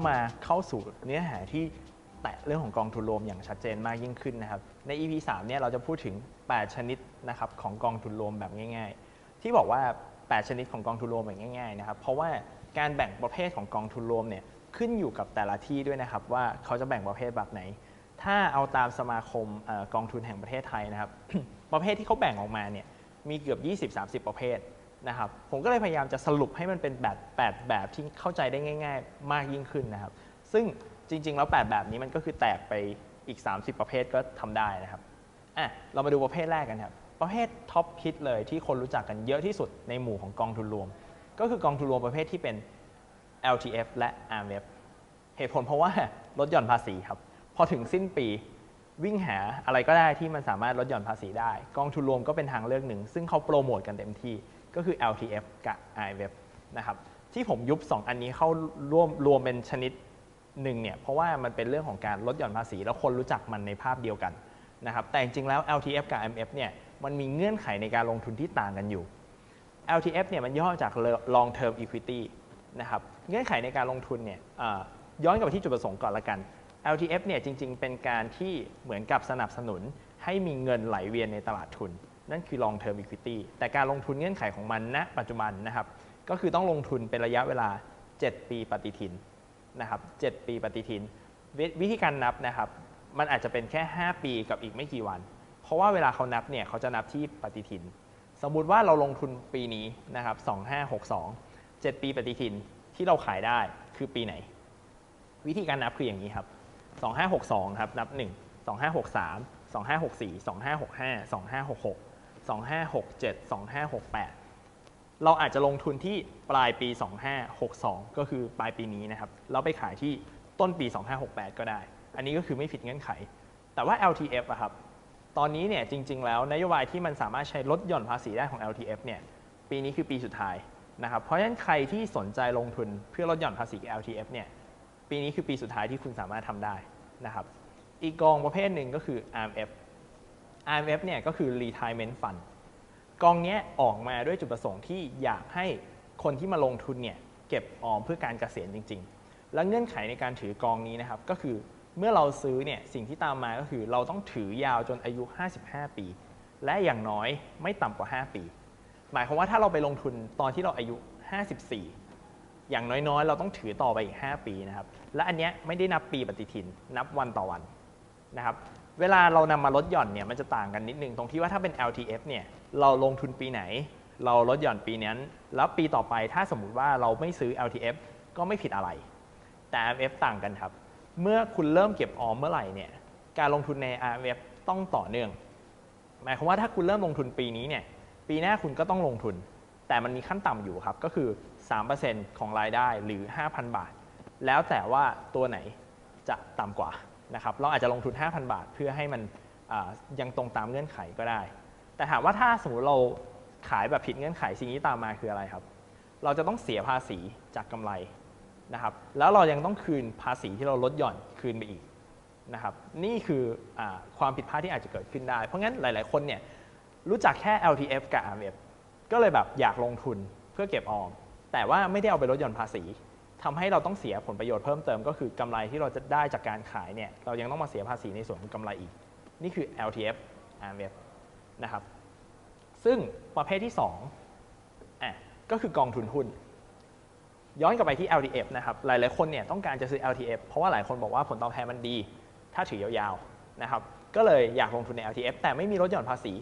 เรามาเข้าสู่เนื้อหาที่แตะเรื่องของกองทุนรวมอย่างชัดเจนมากยิ่งขึ้นนะครับ ใน EP 3เนี่ยเราจะพูดถึง 8 ชนิดนะครับของกองทุนรวมแบบง่าย ๆ ที่บอกว่า 8 ชนิดของกองทุนรวมแบบง่ายๆนะครับเพราะว่าการแบ่งประเภทของกองทุนรวมเนี่ยขึ้นอยู่กับแต่ละที่ด้วยนะครับ ว่าเขาจะแบ่งประเภทแบบไหน ถ้าเอาตามสมาคมอกองทุนแห่งประเทศไทยนะครับ ประเภทที่เขาแบ่งออกมาเนี่ยมีเกือบ 20-30 ประเภท นะครับผมก็เลยพยายามจะสรุปให้มันเป็นแบบ8แบบที่เข้าใจได้ง่าย ๆ มากยิ่งขึ้นนะครับ ซึ่งจริง ๆ แล้ว 8 แบบนี้มันก็คือแตกไปอีก 30 ประเภทก็ทำได้นะครับอะเรามาดูประเภทแรกกันครับ ประเภทท็อปฮิตเลยที่คนรู้จักกันเยอะที่สุดในหมู่ของกองทุนรวม ก็คือกองทุนรวมประเภทที่เป็น LTF และ RMF เหตุผลเพราะว่าลดหย่อนภาษีครับ พอถึงสิ้นปีวิ่งหาอะไรก็ได้ที่มันสามารถลดหย่อนภาษีได้ กองทุนรวมก็เป็นทางเลือกหนึ่ง ซึ่งเขาโปรโมทกันเต็มที่ ก็คือ LTF กับ RMF นะครับที่ผมยุบ 2 อันนี้เข้าร่วมรวมเป็นชนิดหนึ่งเนี่ยเพราะว่ามันเป็นเรื่องของการลดหย่อนภาษี แล้วคนรู้จักมันในภาพเดียวกันนะครับแต่จริงๆแล้ว LTF กับ RMF เนี่ยมันมีเงื่อนไขในการลงทุนที่ต่างกันอยู่ LTF เนี่ยมันย่อจาก long term equity นะครับเงื่อนไขในการลงทุนเนี่ยย้อนกลับไปที่จุดประสงค์ก่อนละกัน LTF เนี่ยจริงๆ เป็นการที่เหมือนกับสนับสนุนให้มีเงินไหลเวียนในตลาดทุน นั่นคือ long term equity แต่การลงทุนเงื่อนไขของมันณปัจจุบันนะครับ ก็คือต้องลงทุนเป็นระยะเวลา 7 ปีปฏิทินนะครับ7ปีปฏิทินววิธีการนับนะครับ มันอาจจะเป็นแค่ 5 ปีกับอีกไม่กี่วัน เพราะว่าเวลาเขานับเนี่ยเขาจะนับที่ปฏิทิน สมมุติว่าเราลงทุนปีนี้นะครับ2562 7 ปีปฏิทินที่เราขายได้คือปีไหน วิธีการนับคืออย่างนี้ครับ 2562 ครับ นับ 1 2563 2564 2565 2566 2567 2568 เราอาจจะลงทุนที่ปลายปี 2562 ก็คือปลายปีนี้นะครับ แล้วไปขายที่ต้นปี 2568 ก็ได้ อันนี้ก็คือไม่ผิดเงื่อนไข แต่ว่า LTF อะครับ ตอนนี้เนี่ยจริง ๆ แล้วนโยบายที่มันสามารถใช้ลดหย่อนภาษีได้ของ LTF เนี่ย ปีนี้คือปีสุดท้ายนะครับ เพราะฉะนั้นใครที่สนใจลงทุนเพื่อลดหย่อนภาษี LTF เนี่ย ปีนี้คือปีสุดท้ายที่คุณสามารถทำได้นะครับ อีกกองประเภทหนึ่งก็คือ RMF RMF เนี่ยก็คือ Retirement Fund กองนี้ออกมาด้วยจุดประสงค์ที่อยากให้คนที่มาลงทุนเนี่ยเก็บออมเพื่อการเกษียณจริง ๆ และเงื่อนไขในการถือกองนี้นะครับก็คือเมื่อเราซื้อเนี่ยสิ่งที่ตามมาก็คือเราต้องถือยาวจนอายุ 55 ปี และอย่างน้อยไม่ต่ำกว่า 5 ปี หมายความว่าถ้าเราไปลงทุนตอนที่เราอายุ 54 อย่างน้อยๆ เราต้องถือต่อไปอีก 5 ปีนะครับและอันเนี้ยไม่ได้นับปีปฏิทินนับวันต่อวันนะครับ เวลาเรานำมาลดหย่อนเนี่ยมันจะต่างกันนิดนึงตรงที่ว่าถ้าเป็น LTF เนี่ยเราลงทุนปีไหน เราลดหย่อนปีนั้น แล้วปีต่อไปถ้าสมมุติว่าเราไม่ซื้อ LTF ก็ไม่ผิดอะไร แต่ RMF ต่างกันครับ เมื่อคุณเริ่มเก็บออมเมื่อไหร่เนี่ยการลงทุนใน RMF ต้องต่อเนื่อง หมายความว่าถ้าคุณเริ่มลงทุนปีนี้เนี่ยปีหน้าคุณก็ต้องลงทุน แต่มันมีขั้นต่ำอยู่ครับก็คือ 3%ของรายได้หรือ 5,000 บาท แล้วแต่ว่าตัวไหนจะต่ำกว่า นะครับเราอาจจะลงทุน 5,000 บาท เพื่อให้มันยังตรงตามเงื่อนไขก็ได้ แต่ถามว่าถ้าสมมติเราขายแบบผิดเงื่อนไขสิ่งที่ตามมาคืออะไรครับ เราจะต้องเสียภาษีจากกำไรนะครับ แล้วเรายังต้องคืนภาษีที่เราลดหย่อนคืนไปอีกนะครับ นี่คืออความผิดพลาดที่อาจจะเกิดขึ้นได้ เพราะงั้นหลาย ๆ คนเนี่ยรู้จักแค่ LTF กับ RMF ก็เลยแบบอยากลงทุนเพื่อเก็บออม แต่ว่าไม่ได้เอาไปลดหย่อนภาษี ทำให้เราต้องเสียผลประโยชน์เพิ่มเติมก็คือกำไรที่เราจะได้จากการขายเนี่ยเรายังต้องมาเสียภาษีในส่วนของกำไรอีก นี่คือ LTF RMF นะครับซึ่งประเภทที่2อะก็คือกองทุนหุ้น ย้อนกลับไปที่ LTF นะครับหลายๆคนเนี่ยต้องการจะซื้อ LTF เพราะว่าหลายคนบอกว่าผลตอบแทนมันดี ถ้าถือยาวๆนะครับก็เลยอยากลงทุนใน LTF แต่ไม่มีลดหย่อนภาษี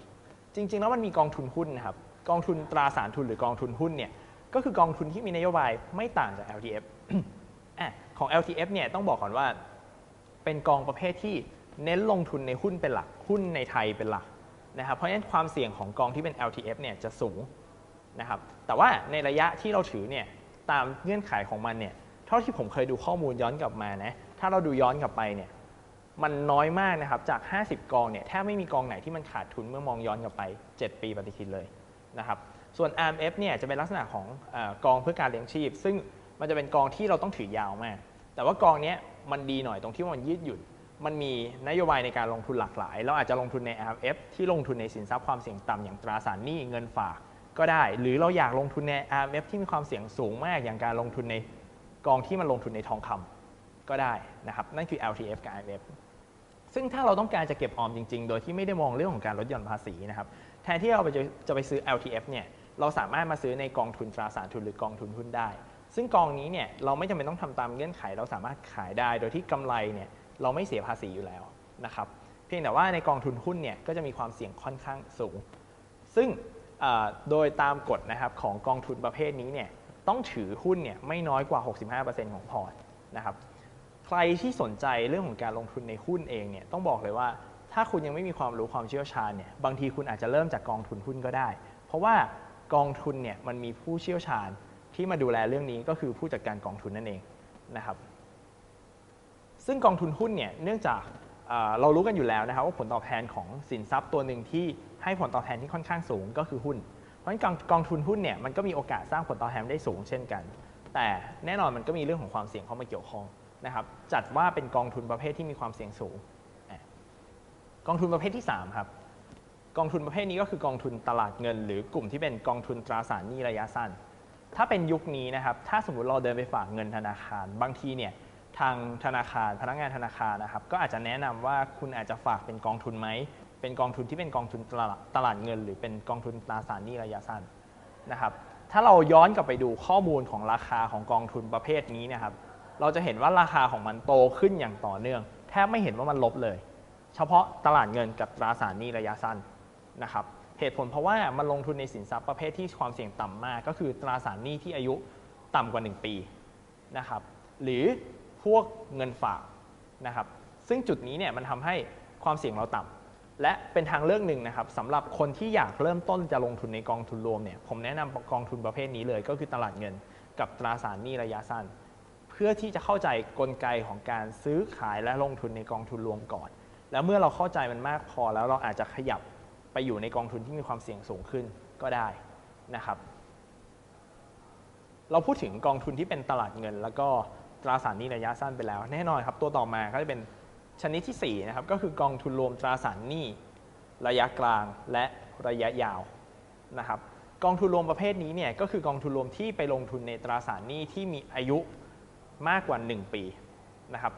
จริง ๆ แล้วมันมีกองทุนหุ้นนะครับกองทุนตราสารทุนหรือกองทุนหุ้นเนี่ย ก็คือกองทุนที่มีนโยบายไม่ต่างจาก LTF อของ LTF เนี่ยต้องบอกก่อนว่า เป็นกองประเภทที่เน้นลงทุนในหุ้นเป็นหลัก หุ้นในไทยเป็นหลักนะครับ เพราะฉะนั้นความเสี่ยงของกองที่เป็น LTF เนี่ยจะสูงนะครับ แต่ว่าในระยะที่เราถือเนี่ยตามเงื่อนไขของมันเนี่ย เท่าที่ผมเคยดูข้อมูลย้อนกลับมานะ ถ้าเราดูย้อนกลับไปเนี่ยมันน้อยมากนะครับ จาก 50 กองเนี่ยแทบไม่มีกองไหนที่มันขาดทุนเมื่อมองย้อนกลับไป 7 ปีปฏิทินเลยนะครับ ส่วน RMF เนี่ยจะเป็นลักษณะของอกองเพื่อการเลี้ยงชีพ ซึ่งมันจะเป็นกองที่เราต้องถือยาวมาก แต่ว่ากองนี้มันดีหน่อยตรงที่ว่ามันยืดหยุ่น มันมีนโยบายในการลงทุนหลากหลาย เราอาจจะลงทุนใน RMF ที่ลงทุนในสินทรัพย์ความเสี่ยงต่ำอย่างตราสารหนี้เงินฝากก็ได้ หรือเราอยากลงทุนใน RMF ที่มีความเสี่ยงสูงมากอย่างการลงทุนในกองที่มันลงทุนในทองคก็ได้นะครับนั่นคือ LTF กับ IMF ซึ่งถ้าเราต้องการจะเก็บออมจริง ๆ โดยที่ไม่ได้มองเรื่องของการลดหย่อนภาษีนะครับแทนที่เราไปจะจะไปซื้อ LTF เนี่ย เราสามารถมาซื้อในกองทุนตราสารทุนหรือกองทุนหุ้นได้ ซึ่งกองนี้เนี่ยเราไม่จำเป็นต้องทำตามเงื่อนไข เราสามารถขายได้ โดยที่กำไรเนี่ยเราไม่เสียภาษีอยู่แล้วนะครับ เพียงแต่ว่าในกองทุนหุ้นเนี่ยก็จะมีความเสี่ยงค่อนข้างสูง ซึ่งโดยตามกฎนะครับของกองทุนประเภทนี้เนี่ยต้องถือหุ้นเนี่ยไม่น้อยกว่า 65%ของพอร์ตนะครับ ใครที่สนใจเรื่องของการลงทุนในหุ้นเองเนี่ยต้องบอกเลยว่าถ้าคุณยังไม่มีความรู้ความเชี่ยวชาญเนี่ยบางทีคุณอาจจะเริ่มจากกองทุนหุ้นก็ได้ เพราะว่า กองทุนเนี่ยมันมีผู้เชี่ยวชาญที่มาดูแลเรื่องนี้ก็คือผู้จัดการกองทุนนั่นเองนะครับ ซึ่งกองทุนหุ้นเนี่ยเนื่องจากเรารู้กันอยู่แล้วนะครับว่าผลตอบแทนของสินทรัพย์ตัวหนึ่งที่ให้ผลตอบแทนที่ค่อนข้างสูงก็คือหุ้น เพราะฉะนั้นกองกองทุนหุ้นเนี่ยมันก็มีโอกาสสร้างผลตอบแทนได้สูงเช่นกัน แต่แน่นอนมันก็มีเรื่องของความเสี่ยงเข้ามาเกี่ยวข้องนะครับ จัดว่าเป็นกองทุนประเภทที่มีความเสี่ยงสูง กองทุนประเภทที่3ครับ กองทุนประเภทนี้ก็คือกองทุนตลาดเงิน หรือกลุ่มที่เป็นกองทุนตราสารหนี้ระยะสั้น ถ้าเป็นยุคนี้นะครับ ถ้าสมมุติเราเดินไปฝากเงินธนาคาร บางทีเนี่ยทางธนาคารพนักงานธนาคารนะครับ ก็อาจจะแนะนำว่าคุณอาจจะฝากเป็นกองทุนไหมเป็นกองทุนที่เป็นกองทุนตลาดตลาดเงิน หรือเป็นกองทุนตราสารหนี้ระยะสั้นนะครับ ถ้าเราย้อนกลับไปดูข้อมูลของราคาของกองทุนประเภทนี้นะครับ เราจะเห็นว่าราคาของมันโตขึ้นอย่างต่อเนื่องแทบไม่เห็นว่ามันลบเลย เฉพาะตลาดเงินกับตราสารหนี้ระยะสั้น นะครับเหตุผลเพราะว่ามันลงทุนในสินทรัพย์ประเภทที่ความเสี่ยงต่ำมาก ก็คือตราสารหนี้ที่อายุต่ำกว่า 1 ปีนะครับหรือพวกเงินฝากนะครับซึ่งจุดนี้เนี่ยมันทำให้ความเสี่ยงเราต่ำและเป็นทางเลือกหนึ่งนะครับสำหรับคนที่อยากเริ่มต้นจะลงทุนในกองทุนรวมเนี่ยผมแนะนำกองทุนประเภทนี้เลยก็คือตลาดเงิน กับตราสารหนี้ระยะสั้น เพื่อที่จะเข้าใจกลไกของการซื้อขายและลงทุนในกองทุนรวมก่อน แล้วเมื่อเราเข้าใจมันมากพอแล้วเราอาจจะขยับ ไปอยู่ในกองทุนที่มีความเสี่ยงสูงขึ้นก็ได้นะครับ เราพูดถึงกองทุนที่เป็นตลาดเงิน แล้วก็ตราสารหนี้ระยะสั้นไปแล้ว แน่นอนครับตัวต่อมาก็จะเป็นชนิดที่4นะครับก็คือกองทุนรวมตราสารหนี้ระยะกลางและระยะยาวนะครับกองทุนรวมประเภทนี้เนี่ยก็คือกองทุนรวมที่ไปลงทุนในตราสารหนี้ที่มีอายุมากกว่า 1 ปีนะครับ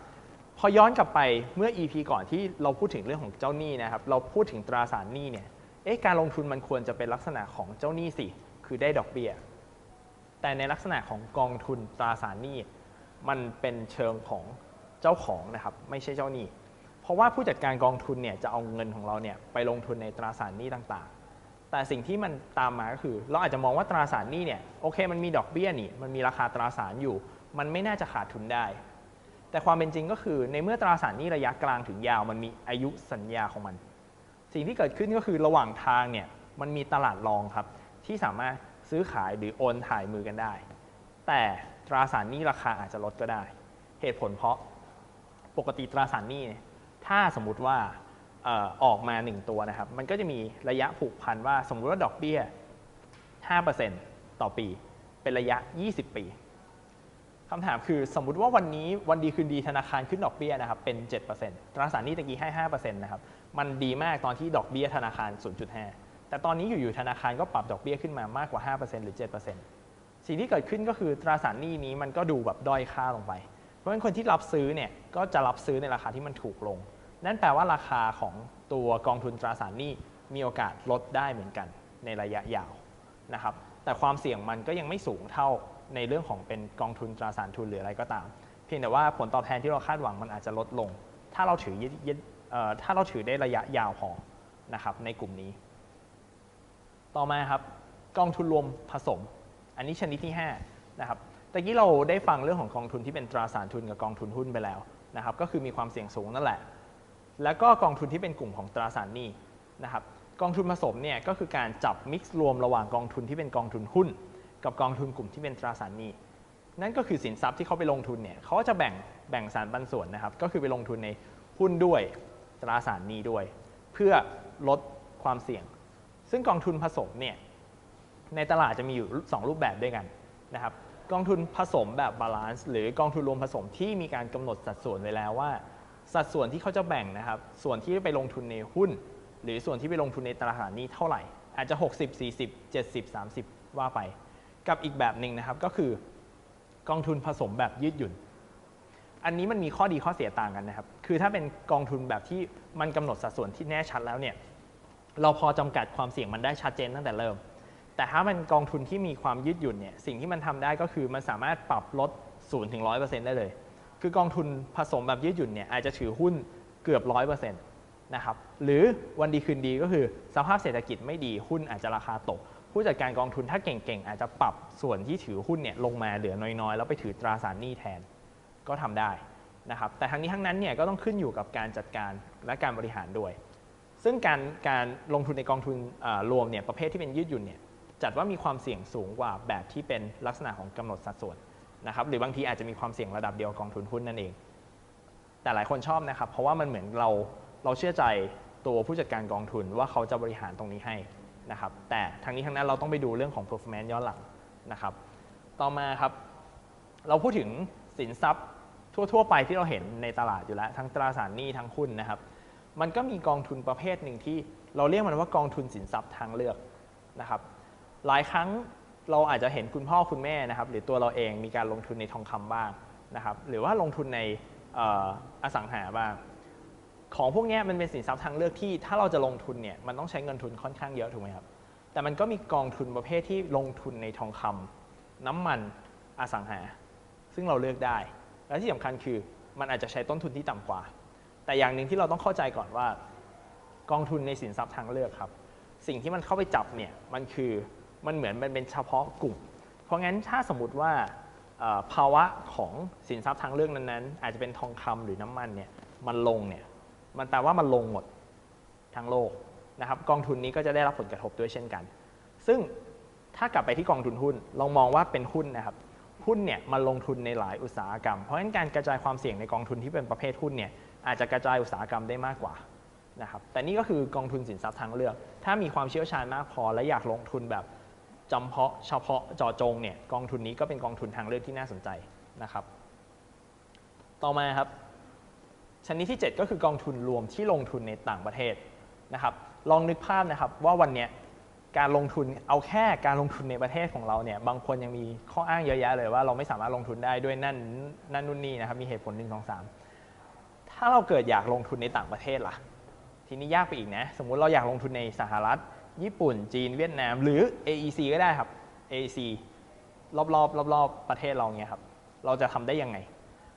พอย้อนกลับไปเมื่อ EP ก่อนที่เราพูดถึงเรื่องของเจ้าหนี้นะครับ เราพูดถึงตราสารหนี้เนี่ยเอ๊ะการลงทุนมันควรจะเป็นลักษณะของเจ้าหนี้สิ คือได้ดอกเบี้ย แต่ในลักษณะของกองทุนตราสารหนี้ มันเป็นเชิงของเจ้าของนะครับ ไม่ใช่เจ้าหนี้ เพราะว่าผู้จัดการกองทุนเนี่ยจะเอาเงินของเราเนี่ยไปลงทุนในตราสารหนี้ต่างๆ แต่สิ่งที่มันตามมาก็คือ เราอาจจะมองว่าตราสารหนี้เนี่ยโอเค มันมีดอกเบี้ยนี่ มันมีราคาตราสารอยู่ มันไม่น่าจะขาดทุนได้ แต่ความเป็นจริงก็คือในเมื่อตราสารหนี้ระยะกลางถึงยาวมันมีอายุสัญญาของมัน สิ่งที่เกิดขึ้นก็คือระหว่างทางเนี่ยมันมีตลาดรองครับ ที่สามารถซื้อขายหรือโอนถ่ายมือกันได้ แต่ตราสารหนี้ราคาอาจจะลดก็ได้ เหตุผลเพราะปกติตราสารหนี้ถ้าสมมุติว่าออออกมา 1 ตัวนะครับ มันก็จะมีระยะผูกพันว่าสมมุติว่าดอกเบี้ย 5%ต่อปี เป็นระยะ 20 ปี คำถามคือสมมุติว่าวันนี้วันดีคืนดีธนาคารขึ้นดอกเบี้ยนะครับเป็น 7%ตราสารหนี้ตะกี้ให้ 5%นะครับมันดีมากตอนที่ดอกเบี้ยธนาคาร 0.5 แต่ตอนนี้อยู่ๆธนาคารก็ปรับดอกเบี้ยขึ้นมามากกว่า 5%หรือ 7%สิ่งที่เกิดขึ้นก็คือตราสารหนี้นี้มันก็ดูแบบด้อยค่าลงไป เพราะฉะนั้นคนที่รับซื้อเนี่ยก็จะรับซื้อในราคาที่มันถูกลง นั่นแปลว่าราคาของตัวกองทุนตราสารหนี้มีโอกาสลดได้เหมือนกันในระยะยาวนะครับแต่ความเสี่ยงมันก็ยังไม่สูงเท่า ในเรื่องของเป็นกองทุนตราสารทุนหรืออะไรก็ตาม เพียงแต่ว่าผลตอบแทนที่เราคาดหวังมันอาจจะลดลง ถ้าเราถือยึดถ้าเราถือได้ระยะยาวพอนะครับในกลุ่มนี้ ต่อมาครับกองทุนรวมผสม อันนี้ชนิดที่5นะครับตะกี้เราได้ฟังเรื่องของกองทุนที่เป็นตราสารทุนกับกองทุนหุ้นไปแล้วนะครับก็คือมีความเสี่ยงสูงนั่นแหละ แล้วก็กองทุนที่เป็นกลุ่มของตราสารหนี้นะครับกองทุนผสมเนี่ยก็คือการจับมิกซ์รวมระหว่างกองทุนที่เป็นกองทุนหุ้น กับกองทุนกลุ่มที่เป็นตราสารหนี้นั่นก็คือสินทรัพย์ที่เขาไปลงทุนเนี่ยเขาจะแบ่งแบ่งสารปันส่วนนะครับ ก็คือไปลงทุนในหุ้นด้วยตราสารหนี้ด้วย เพื่อลดความเสี่ยง ซึ่งกองทุนผสมเนี่ยในตลาดจะมีอยู่ 2 รูปแบบด้วยกันนะครับกองทุนผสมแบบบาลานซ์หรือกองทุนรวมผสมที่มีการกำหนดสัดส่วนไว้แล้วว่า สัดส่วนที่เขาจะแบ่งนะครับ ส่วนที่ไปลงทุนในหุ้น หรือส่วนที่ไปลงทุนในตราสารหนี้เท่าไหร่ อาจจะ 60 40 70 30 ว่าไป กับอีกแบบหนึ่งนะครับก็คือกองทุนผสมแบบยืดหยุ่น อันนี้มันมีข้อดีข้อเสียต่างกันนะครับ คือถ้าเป็นกองทุนแบบที่มันกำหนดสัดส่วนที่แน่ชัดแล้วเนี่ยเราพอจำกัดความเสี่ยงมันได้ชัดเจนตั้งแต่เริ่ม แต่ถ้ามันกองทุนที่มีความยืดหยุ่นเนี่ยสิ่งที่มันทำได้ก็คือมันสามารถปรับลด0ถึง100%ได้เลย คือกองทุนผสมแบบยืดหยุ่นเนี่ยอาจจะถือหุ้นเกือบ 100%นะครับหรือวันดีคืนดีก็คือสภาพเศรษฐกิจไม่ดีหุ้นอาจจะราคาตก ผู้จัดการกองทุนถ้าเก่งๆ อาจจะปรับส่วนที่ถือหุ้นเนี่ยลงมาเหลือน้อยๆ แล้วไปถือตราสารหนี้แทนก็ทำได้นะครับแต่ทั้งนี้ทั้งนั้นเนี่ยก็ต้องขึ้นอยู่กับการจัดการและการบริหารด้วย ซึ่งการการลงทุนในกองทุนรวมเนี่ยประเภทที่เป็นยืดหยุ่นเนี่ยจัดว่ามีความเสี่ยงสูงกว่าแบบที่เป็นลักษณะของกำหนดสัดส่วนนะครับหรือบางทีอาจจะมีความเสี่ยงระดับเดียวกองทุนหุ้นนั่นเอง แต่หลายคนชอบนะครับเพราะว่ามันเหมือนเราเราเชื่อใจตัวผู้จัดการกองทุนว่าเขาจะบริหารตรงนี้ให้ นะครับแต่ทั้งนี้ทั้งนั้นเราต้องไปดูเรื่องของ performance ย้อนหลังนะครับ ต่อมาครับ เราพูดถึงสินทรัพย์ทั่ว ๆ ไปที่เราเห็นในตลาดอยู่แล้ว ทั้งตราสารหนี้ทั้งหุ้นนะครับ มันก็มีกองทุนประเภทหนึ่งที่เราเรียกมันว่ากองทุนสินทรัพย์ทางเลือกนะครับ หลายครั้งเราอาจจะเห็นคุณพ่อคุณแม่นะครับ หรือตัวเราเองมีการลงทุนในทองคำบ้างนะครับ หรือว่าลงทุนในอออสังหาบ้าง ของพวกนี้มันเป็นสินทรัพย์ทางเลือกที่ถ้าเราจะลงทุนเนี่ยมันต้องใช้เงินทุนค่อนข้างเยอะถูกไหมครับแต่มันก็มีกองทุนประเภทที่ลงทุนในทองคำน้ำมันอสังหา ซึ่งเราเลือกได้ และที่สำคัญคือมันอาจจะใช้ต้นทุนที่ต่ำกว่า แต่อย่างหนึ่งที่เราต้องเข้าใจก่อนว่า กองทุนในสินทรัพย์ทางเลือกครับ สิ่งที่มันเข้าไปจับเนี่ยมันคือมันเหมือนมันเป็นเฉพาะกลุ่ม เพราะงั้นถ้าสมมติว่าภาวะของสินทรัพย์ทางเลือกนั้นๆ อาจจะเป็นทองคำหรือน้ำมันเนี่ยมันลงเนี่ย มันแปลว่ามันลงหมดทั้งโลกนะครับ กองทุนนี้ก็จะได้รับผลกระทบด้วยเช่นกัน ซึ่งถ้ากลับไปที่กองทุนหุ้นลองมองว่าเป็นหุ้นนะครับ หุ้นเนี่ยมันลงทุนในหลายอุตสาหกรรม เพราะฉะนั้นการกระจายความเสี่ยงในกองทุนที่เป็นประเภทหุ้นเนี่ยอาจจะกระจายอุตสาหกรรมได้มากกว่านะครับแต่นี่ก็คือกองทุนสินทรัพย์ทางเลือก ถ้ามีความเชี่ยวชาญมากพอ และอยากลงทุนแบบจำเพาะเฉพาะเจาะจงเนี่ยกองทุนนี้ก็เป็นกองทุนทางเลือกที่น่าสนใจนะครับ ต่อมาครับ ชนิดที่ 7 ก็คือกองทุนรวมที่ลงทุนในต่างประเทศนะครับ ลองนึกภาพนะครับว่าวันนี้การลงทุนเอาแค่การลงทุนในประเทศของเราเนี่ยบางคนยังมีข้ออ้างเยอะแยะเลยว่าเราไม่สามารถลงทุนได้ด้วยนั่นนั่นนู่นนี่นะครับมีเหตุผลหนึ่งสองสามถ้าเราเกิดอยากลงทุนในต่างประเทศล่ะ ทีนี้ยากไปอีกนะสมมุติเราอยากลงทุนในสหรัฐ ญี่ปุ่น จีนเวียดนาม หรือ AEC ก็ได้ครับ AEC รอบๆรอบๆประเทศเราเนี่ยครับเราจะทำได้ยังไง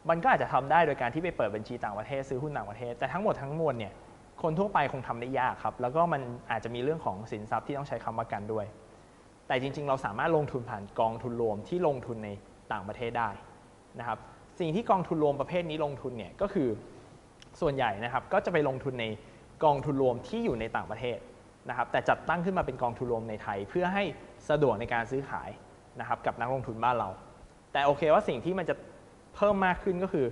มันก็อาจจะทำได้โดยการที่ไปเปิดบัญชีต่างประเทศซื้อหุ้นต่างประเทศ แต่ทั้งหมดทั้งมวลเนี่ยคนทั่วไปคงทำได้ยากครับ แล้วก็มันอาจจะมีเรื่องของสินทรัพย์ที่ต้องใช้คำประกันด้วย แต่จริง ๆ เราสามารถลงทุนผ่านกองทุนรวมที่ลงทุนในต่างประเทศได้นะครับ สิ่งที่กองทุนรวมประเภทนี้ลงทุนเนี่ยก็คือส่วนใหญ่นะครับก็จะไปลงทุนในกองทุนรวมที่อยู่ในต่างประเทศนะครับ แต่จัดตั้งขึ้นมาเป็นกองทุนรวมในไทย เพื่อให้สะดวกในการซื้อขายนะครับกับนักลงทุนบ้านเรา แต่โอเคว่าสิ่งที่มันจะ เพิ่มมากขึ้นก็คือ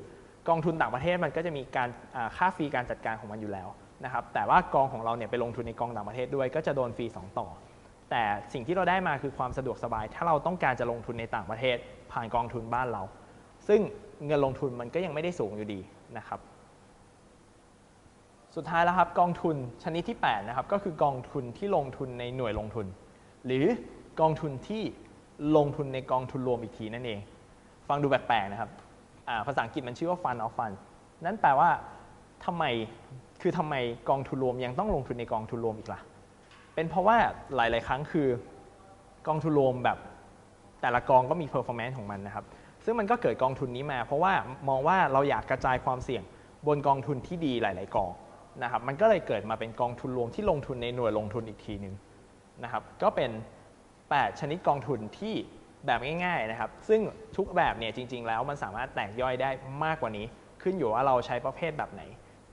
กองทุนต่างประเทศมันก็จะมีการค่าฟรีการจัดการของมันอยู่แล้วนะครับแต่ว่ากองของเราเนี่ยไปลงทุนในกองต่างประเทศด้วย ก็จะโดนฟรี2ต่อ แต่สิ่งที่เราได้มาคือความสะดวกสบาย ถ้าเราต้องการจะลงทุนในต่างประเทศ ผ่านกองทุนบ้านเรา ซึ่งเงินลงทุนมันก็ยังไม่ได้สูงอยู่ดีนะครับ สุดท้ายแล้วครับกองทุนชนิดที่8นะครับก็คือกองทุนที่ลงทุนในหน่วยลงทุน หรือกองทุนที่ลงทุนในกองทุนรวมอีกทีนั่นเอง ฟังดูแปลกๆนะครับ ภาษาอังกฤษมันชื่อว่า fund of fund นั่นแปลว่าทำไมคือทำไมกองทุนรวมยังต้องลงทุนในกองทุนรวมอีกล่ะ เป็นเพราะว่าหลาย ๆ ครั้งคือกองทุนรวมแบบแต่ละกองก็มี performance ของมันนะครับ ซึ่งมันก็เกิดกองทุนนี้มา เพราะว่ามองว่าเราอยากกระจายความเสี่ยงบนกองทุนที่ดีหลาย ๆ กองนะครับ มันก็เลยเกิดมาเป็นกองทุนรวมที่ลงทุนในหน่วยลงทุนอีกทีหนึ่งนะครับ ก็เป็น 8 ชนิดกองทุนที่ แบบง่ายๆนะครับ ซึ่งทุกแบบเนี่ยจริง ๆ แล้วมันสามารถแตกย่อยได้มากกว่านี้ ขึ้นอยู่ว่าเราใช้ประเภทแบบไหน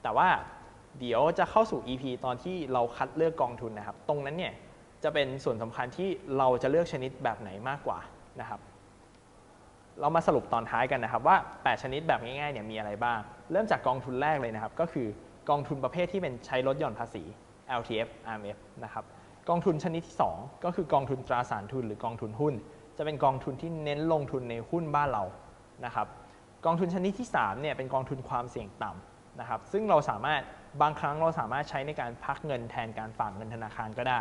แต่ว่าเดี๋ยวจะเข้าสู่ EP ตอนที่เราคัดเลือกกองทุนนะครับ ตรงนั้นเนี่ยจะเป็นส่วนสำคัญที่เราจะเลือกชนิดแบบไหนมากกว่านะครับ เรามาสรุปตอนท้ายกันนะครับว่า 8 ชนิดแบบง่ายๆเนี่ยมีอะไรบ้าง เริ่มจากกองทุนแรกเลยนะครับ ก็คือกองทุนประเภทที่เป็นใช้ลดหย่อนภาษี LTF RMF นะครับกองทุนชนิดที่ 2 ก็คือกองทุนตราสารทุนหรือกองทุนหุ้น จะเป็นกองทุนที่เน้นลงทุนในหุ้นบ้านเรานะครับกองทุนชนิดที่3เนี่ยเป็นกองทุนความเสี่ยงต่ำนะครับซึ่งเราสามารถบางครั้งเราสามารถใช้ในการพักเงินแทนการฝากเงินธนาคารก็ได้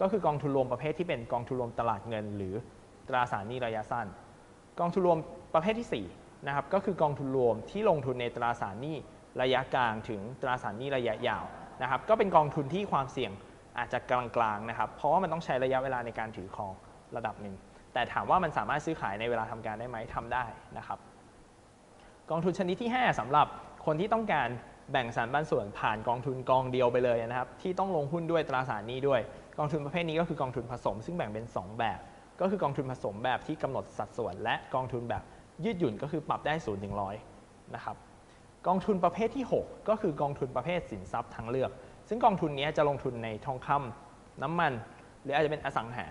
ก็คือกองทุนรวมประเภทที่เป็นกองทุนรวมตลาดเงิน หรือตราสารหนี้ระยะสั้น กองทุนรวมประเภทที่นะครับก็คือกองทุนรวมที่ลงทุนในตราสารหนี้ระยะกลางถึงตราสารหนี้ระยะยาวนะครับก็เป็นกองทุนที่ความเสี่ยงอาจจะกลางๆนะครับเพราะว่ามันต้องใช้ระยะเวลาในการถือครองระดับหนึ่ง แต่ถามว่ามันสามารถซื้อขายในเวลาทำการได้ไหมทำได้นะครับ กองทุนชนิดที่ 5สำหรับคนที่ต้องการแบ่งสารปันส่วนผ่านกองทุนกองเดียวไปเลยนะครับ ที่ต้องลงหุ้นด้วยตราสารนี้ด้วย กองทุนประเภทนี้ก็คือกองทุนผสม ซึ่งแบ่งเป็น 2 แบบ ก็คือกองทุนผสมแบบที่กำหนดสัดส่วน และกองทุนแบบยืดหยุ่นก็คือปรับได้0ูนย์ถึงร้อยนะครับกองทุนประเภทที่ 6 ก็คือกองทุนประเภทสินทรัพย์ทางเลือก ซึ่งกองทุนนี้จะลงทุนในทองคำน้ำมัน หรืออาจจะเป็นอสังหา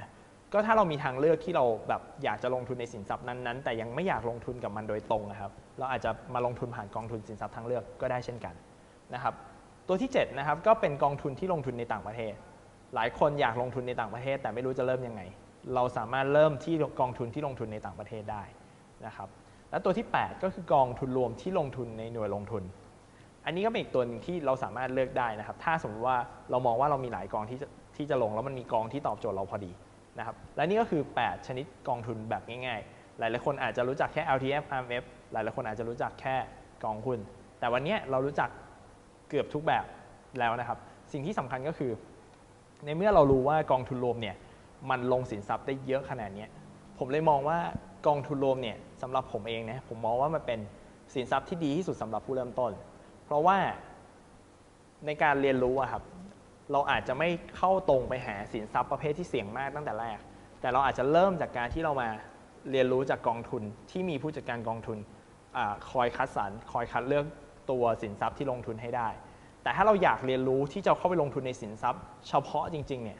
ก็ถ้าเรามีทางเลือกที่เราแบบอยากจะลงทุนในสินทรัพย์นั้นๆ แต่ยังไม่อยากลงทุนกับมันโดยตรงนะครับ เราอาจจะมาลงทุนผ่านกองทุนสินทรัพย์ทางเลือกก็ได้เช่นกันนะครับ ตัวที่7นะครับก็เป็นกองทุนที่ลงทุนในต่างประเทศ หลายคนอยากลงทุนในต่างประเทศ แต่ไม่รู้จะเริ่มยังไง เราสามารถเริ่มที่กองทุนที่ลงทุนในต่างประเทศได้นะครับ และตัวที่ 8 ก็คือกองทุนรวมที่ลงทุนในหน่วยลงทุน อันนี้ก็เป็นอีกตัวนึงที่เราสามารถเลือกได้นะครับ ถ้าสมมติว่าเรามองว่าเรามีหลายกองที่จะที่จะลงแล้วมันมีกองที่ตอบโจทย์เราพอดี นะครับและนี่ก็คือ 8 ชนิดกองทุนแบบง่ายๆ หลายๆคนอาจจะรู้จักแค่ LTF RMF หลายๆคนอาจจะรู้จักแค่กองหุ้นแต่วันนี้เรารู้จักเกือบทุกแบบแล้วนะครับ สิ่งที่สำคัญก็คือ ในเมื่อเรารู้ว่ากองทุนรวมเนี่ยมันลงสินทรัพย์ได้เยอะขนาดนี้ผมเลยมองว่ากองทุนรวมเนี่ยสำหรับผมเองนะผมมองว่ามันเป็นสินทรัพย์ที่ดีที่สุดสำหรับผู้เริ่มต้น เพราะว่าในการเรียนรู้อะครับ เราอาจจะไม่เข้าตรงไปหาสินทรัพย์ประเภทที่เสี่ยงมากตั้งแต่แรก แต่เราอาจจะเริ่มจากการที่เรามาเรียนรู้จากกองทุนที่มีผู้จัดการกองทุนอคอยคัดสรรคอยคัดเลือกตัวสินทรัพย์ที่ลงทุนให้ได้ แต่ถ้าเราอยากเรียนรู้ที่จะเข้าไปลงทุนในสินทรัพย์ เฉพาะจริงๆเนี่ย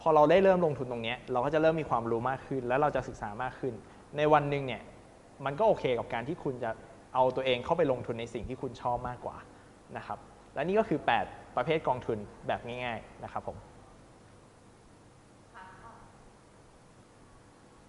พอเราได้เริ่มลงทุนตรงนี้เราก็จะเริ่มมีความรู้มากขึ้น และเราจะศึกษามากขึ้น ในวันหนึ่งเนี่ยมันก็โอเคกับการที่คุณจะเอาตัวเองเข้าไปลงทุนในสิ่งที่คุณชอบมากกว่านะครับและนี่ก็คือ 8 ประเภทกองทุนแบบง่ายๆนะครับผม